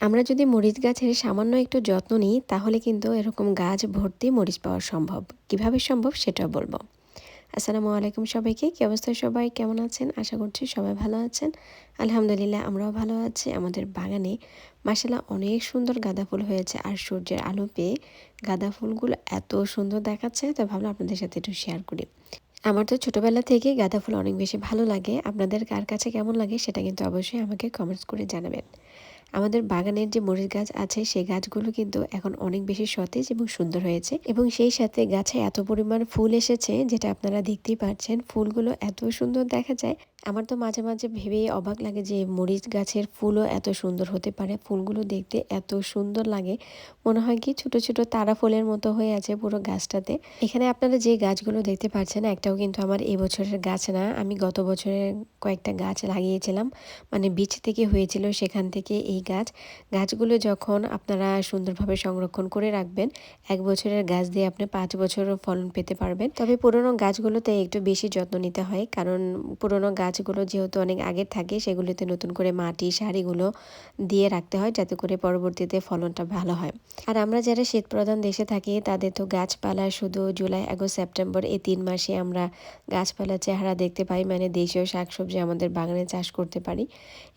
আমরা যদি মরিচ গাছের সামান্য একটু যত্ন নিই, তাহলে কিন্তু এরকম গাছ ভর্তি মরিচ পাওয়া সম্ভব। কীভাবে সম্ভব সেটাও বলব। আসসালামু আলাইকুম সবাইকে। কী অবস্থায় সবাই? কেমন আছেন? আশা করছি সবাই ভালো আছেন। আলহামদুলিল্লাহ, আমরাও ভালো আছি। আমাদের বাগানে মাসালা অনেক সুন্দর গাঁদা ফুল হয়েছে আর সূর্যের আলো পেয়ে গাঁদা ফুলগুলো এত সুন্দর দেখাচ্ছে তো ভাবলাম আপনাদের সাথে একটু শেয়ার করি। আমার তো ছোটোবেলা থেকে গাঁদা ফুল অনেক বেশি ভালো লাগে। আপনাদের কার কাছে কেমন লাগে সেটা কিন্তু অবশ্যই আমাকে কমেন্টস করে জানাবেন। আমাদের বাগানের যে মরিচ গাছ আছে, সেই গাছগুলো কিন্তু এখন অনেক বেশি সতেজ এবং সুন্দর হয়েছে এবং সেই সাথে গাছে এত পরিমাণ ফুল এসেছে, যেটা আপনারা দেখতেই পাচ্ছেন ফুলগুলো এত সুন্দর দেখা যায় আমার তো মাঝে মাঝে ভেবেই অবাক লাগে যে মরিচ গাছের ফুলও এত সুন্দর হতে পারে। ফুলগুলো দেখতে এত সুন্দর লাগে। মনে হয় কি ছোট ছোট তারা ফুলের মতো হয়ে আছে পুরো গাছটাতে। এখানে আপনারা যে গাছগুলো দেখতে পাচ্ছেন, একটাও কিন্তু আমার এবছরের গাছ না। আমি গত বছরের কয়েকটা গাছ লাগিয়েছিলাম। মানে বীজ থেকে হয়েছিল সেখান থেকে এই গাছ। গাছগুলো যখন আপনারা সুন্দরভাবে সংরক্ষণ করে রাখবেন, এক বছরের গাছ দিয়ে আপনি পাঁচ বছরও ফলন পেতে পারবেন। তবে পুরনো গাছগুলোতে একটু বেশি যত্ন নিতে হয়, কারণ পুরনো গাছ গাছগুলো যেহেতু অনেক আগের থাকে, সেগুলিতে নতুন করে মাটি, সারিগুলো দিয়ে রাখতে হয় যাতে করে পরবর্তীতে ফলনটা ভালো হয়। আর আমরা যারা শীত প্রধান দেশে থাকি, তাদের তো গাছপালা শুধু জুলাই, আগস্ট, সেপ্টেম্বর এই তিন মাসে আমরা গাছপালার চেহারা দেখতে পাই মানে দেশীয় শাকসবজি আমাদের বাগানে চাষ করতে পারি।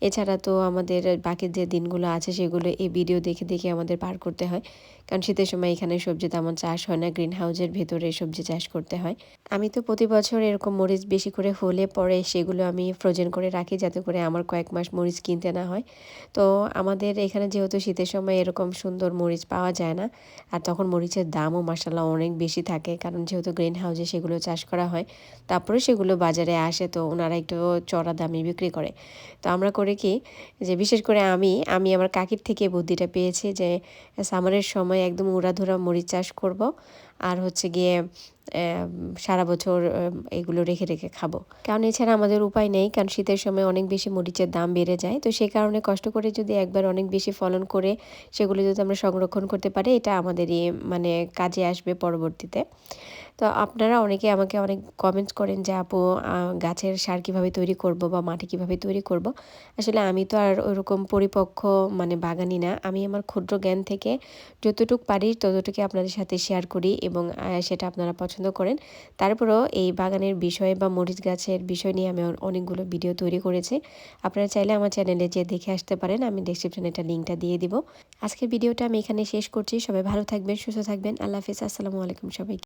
এছাড়া তো আমাদের বাকি যে দিনগুলো আছে, সেগুলো এই ভিডিও দেখে দেখে আমাদের পার করতে হয়। কারণ শীতের সময় এখানে সবজি তেমন চাষ হয় না গ্রিন হাউসের ভেতরে সবজি চাষ করতে হয়। আমি তো প্রতি বছর এরকম মরিচ বেশি করে হলে পরে সেগুলো আমি ফ্রোজেন করে রাখি যাতে করে আমার কয়েক মাস মরিচ কিনতে না হয়। তো আমাদের এখানে যেহেতু শীতের সময় এরকম সুন্দর মরিচ পাওয়া যায় না, আর তখন মরিচের দামও মাসাল্লাহ অনেক বেশি থাকে, কারণ যেহেতু গ্রিন হাউসে সেগুলো চাষ করা হয়, তারপরে সেগুলো বাজারে আসে তো ওনারা একটু চড়া দামে বিক্রি করে। তো আমরা করে কি, যে বিশেষ করে আমি আমি আমার কাকির থেকে বুদ্ধিটা পেয়েছি যে সামারের সময় একদম উড়াধুরা মরিচ চাষ করব, আর হচ্ছে গিয়ে সারা বছর এগুলো রেখে রেখে খাব। কারণ এছাড়া আমাদের উপায় নেই, কারণ শীতের সময় অনেক বেশি মরিচের দাম বেড়ে যায়। তো সেই কারণে কষ্ট করে যদি একবার অনেক বেশি ফলন করে সেগুলো যদি আমরা সংরক্ষণ করতে পারি, এটা আমাদেরই মানে কাজে আসবে পরবর্তীতে। তো আপনারা অনেকে আমাকে অনেক কমেন্টস করেন যে, আপু গাছের সার কীভাবে তৈরি করব বা মাটি কীভাবে তৈরি করব? আসলে আমি তো আর ওরকম পরিপক্ক মানে বাগানি না। আমি আমার ক্ষুদ্র জ্ঞান থেকে যতটুকু পারি ততটুকু আপনাদের সাথে শেয়ার করি এবং সেটা আপনারা পছন্দ করেন। তারপরেও এই বাগানের বিষয় বা মরিচ গাছের বিষয় নিয়ে আমি অনেকগুলো ভিডিও তৈরি করেছি। আপনারা চাইলে আমার চ্যানেলে যে দেখে আসতে পারেন। আমি ডিসক্রিপশনে একটা লিঙ্কটা দিয়ে দিব। আজকের ভিডিওটা আমি এখানে শেষ করছি। সবাই ভালো থাকবেন, সুস্থ থাকবেন। আল্লাহ হাফিজ। আসসালামু আলাইকুম সবাইকে।